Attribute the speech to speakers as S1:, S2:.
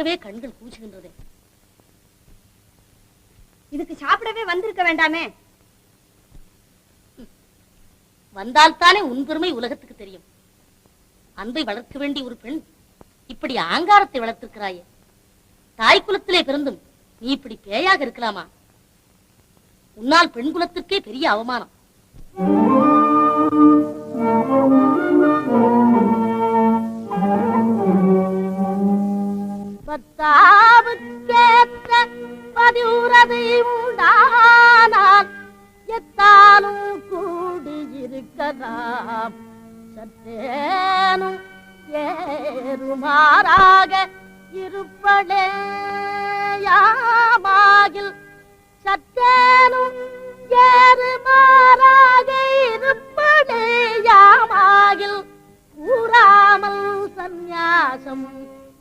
S1: பார்க்கவே கண்கள் கூச்சுகின்றது
S2: இதுக்கு சாப்பிடவே வந்திருக்க வேண்டாமே.
S1: வந்தால்தானே உன் பெருமை உலகத்துக்கு தெரியும். அன்பை வளர்க்க வேண்டிய ஒரு பெண் இப்படி ஆங்காரத்தை வளர்த்திருக்கிறாயே. தாய் குலத்திலே பிறந்தும் நீ இப்படி பேயாக இருக்கலாமா? உன்னால் பெண் குலத்திற்கே பெரிய அவமானம். பத்தாவுக்கேற்ற பதிவுறதை உண்டானால் எத்தாலும் கூடியிருக்கலாம் சற்றேனும் ஏறுமாறாக இருப்படேயாமாகில் சற்றேனும் ஏறுமாறாக இருப்படேயாமாகில் கூறாமல் சந்நியாசம்